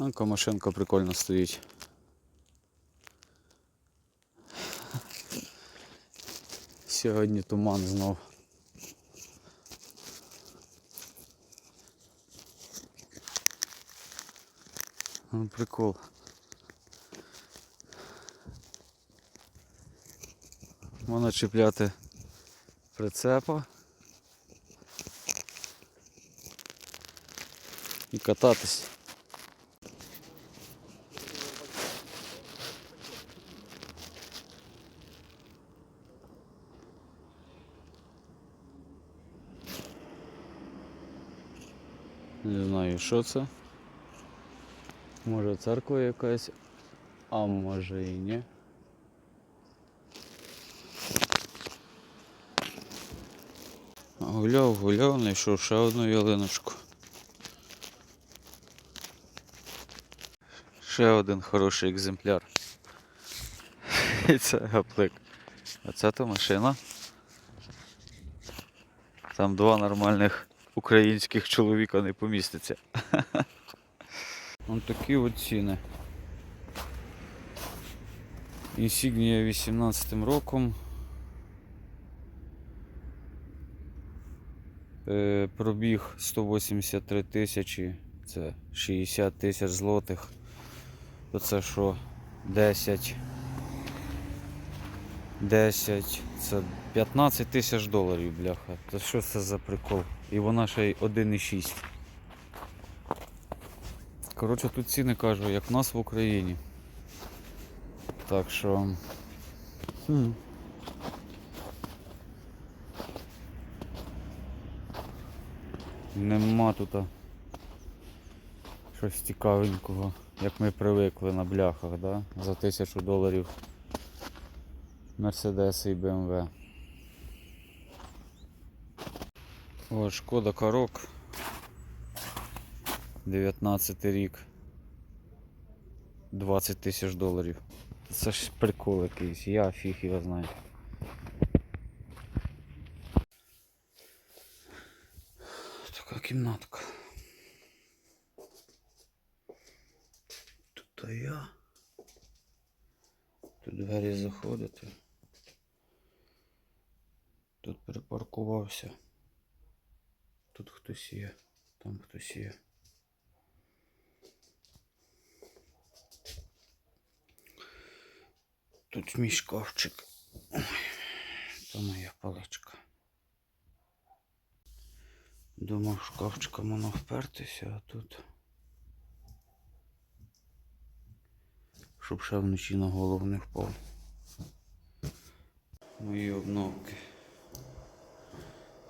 Ну, машинка прикольно стоїть. Сьогодні туман знов. Ну, прикол. Можна чіпляти прицепа і кататись. Не знаю, що це. Може церква якась, а може і ні. Гуляв, гуляв, знайшов ще одну ялиночку. Ще один хороший екземпляр. І це гаплик. А це то машина. Там два нормальних українських чоловіка не поміститься. Ось такі от ціни. Інсігнія 18 роком. Е, Пробіг 183 тисячі, це 60 тисяч злотих. То це що? 10. 10, це 15 тисяч доларів, бляха. Та що це за прикол? І вона ще й 1,6. Коротше, тут ціни кажу, як в нас в Україні. Так що. Хм. Нема тут щось цікавенького, як ми привикли на бляхах, да? за тисячу доларів Мерседес і БМВ. О, шкода Корок. 19 рік. 20 тисяч доларів. Це ж прикол якийсь, я фіг його знаю. Така кімнатка. Тут я. Тут двері заходити. Тут припаркувався. Тут хтось є, там хтось є. Тут мій шкафчик. То моя паличка. Думав, шкафчиком воно впертися, а тут. Щоб ще вночі на голову не впав. Мої обновки.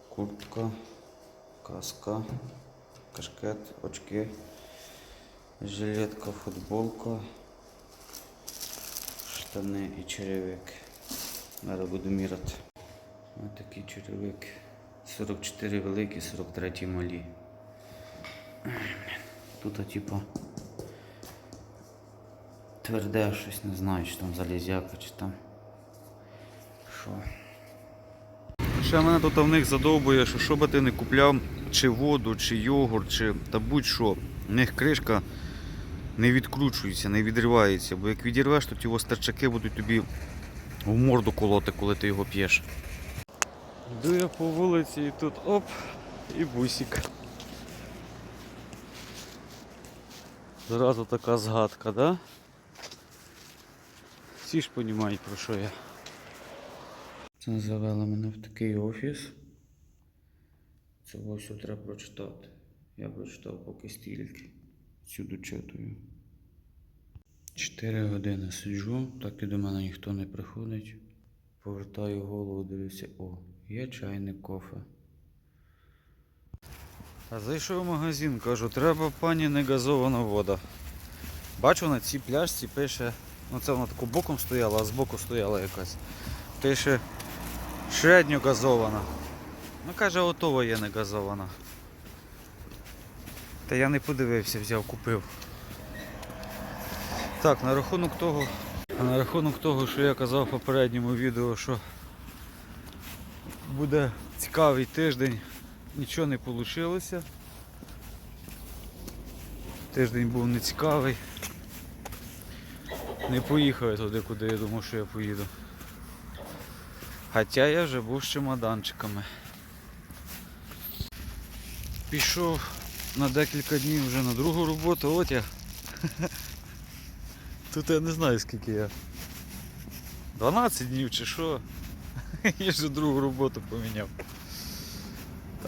Куртка, каска, кашкет, очки, жилетка, футболка, штани і черевик. Зараз буду міряти. Ось такі черевики. 44 великі, 43 малі. Тут, типу, тверде щось, не знаю, чи там залізяка, чи там. Що. Ще мене тут в них задовбує, що що би ти не купляв, чи воду, чи йогурт, чи та будь-що. В них кришка не відкручується, не відривається, бо як відірвеш, то ті остерчаки будуть тобі в морду колоти, коли ти його п'єш. Йду я по вулиці і тут оп, і бусик. Зразу така згадка, да? Всі ж розуміють, про що я. Це завело мене в такий офіс. Це ось треба прочитати. Я прочитав поки стільки. Сюди читаю. Чотири години сиджу, так і до мене ніхто не приходить. Повертаю голову, дивлюся, о, є чайник кофе. А зайшов в магазин, кажу, треба пані негазована вода. Бачу на цій пляшці пише, ну це вона тако боком стояла, а збоку стояла якась. Пише Шредньо газована. Ну каже, готова є не газована. Та я не подивився, взяв, купив. Так, на рахунок того, на рахунок того, що я казав в попередньому відео, що буде цікавий тиждень, нічого не вийшло. Тиждень був нецікавий. Не поїхав я туди, куди я думав, що я поїду. Хоча я вже був з чемоданчиками. Пішов на декілька днів вже на другу роботу, от я. Тут я не знаю скільки я. 12 днів чи що. Я вже другу роботу поміняв.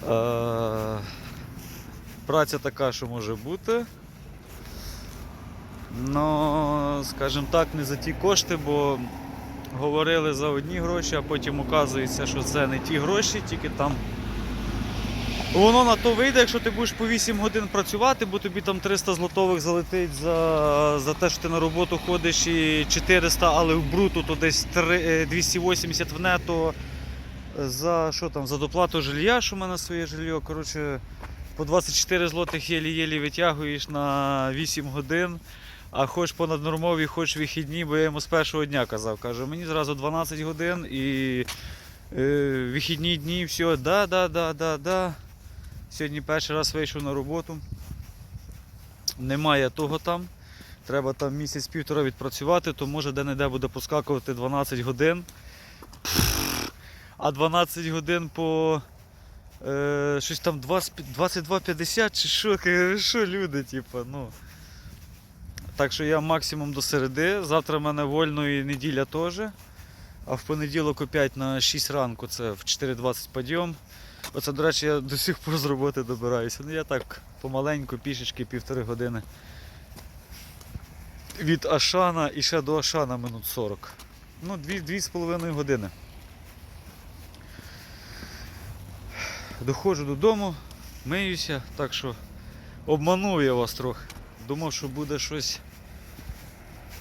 А, праця така, що може бути. Но, скажімо так, не за ті кошти, бо говорили за одні гроші, а потім оказується, що це не ті гроші, тільки там. Воно на то вийде, якщо ти будеш по 8 годин працювати, бо тобі там 300 злотових залетить за, за те, що ти на роботу ходиш і 400, але в бруту то десь 3, е, 280 в нето за що там, за доплату жилья, що в мене своє жилье. Коротше, по 24 злотих єлі-єлі витягуєш на 8 годин. А хоч понаднормові, хоч вихідні, бо я йому з першого дня казав. Каже, мені зразу 12 годин і е, вихідні дні, все, да, да, да, да, да. Сьогодні перший раз вийшов на роботу. Немає того там. Треба там місяць-півтора відпрацювати, то може де-не-де буде поскакувати 12 годин. А 12 годин по е, щось там 22.50 чи що, що люди, типу, ну. Так що я максимум до середи. Завтра в мене вольно і неділя теж. А в понеділок опять на 6 ранку це в 4.20 підйом. Оце, до речі, я до сих пор з роботи добираюся. Ну я так помаленьку, пішечки півтори години. Від Ашана і ще до Ашана минут 40. Ну, 2-2,5 години. Доходжу додому, миюся, так що обманув я вас трохи. Думав, що буде щось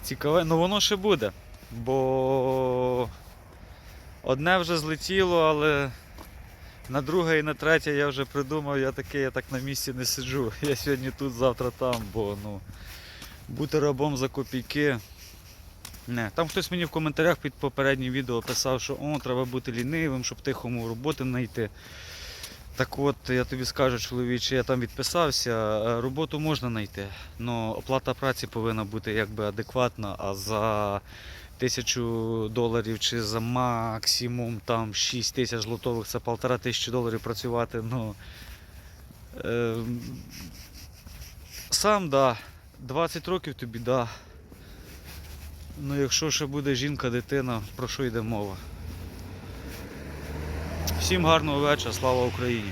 цікаве. Ну воно ще буде. Бо одне вже злетіло, але на друге і на третє я вже придумав, я такий, я так на місці не сиджу. Я сьогодні тут, завтра там, бо ну, бути рабом за копійки. Не. Там хтось мені в коментарях під попереднім відео писав, що о, треба бути лінивим, щоб тихому роботи знайти. Так от, я тобі скажу, чоловіче, я там відписався, е, роботу можна знайти, але оплата праці повинна бути якби адекватна, а за тисячу доларів чи за максимум там 6 тисяч злотових, це полтора тисячі доларів працювати. Ну, е, сам да, 20 років тобі да. Ну якщо ще буде жінка, дитина, про що йде мова? Всім гарного вечора, слава Україні!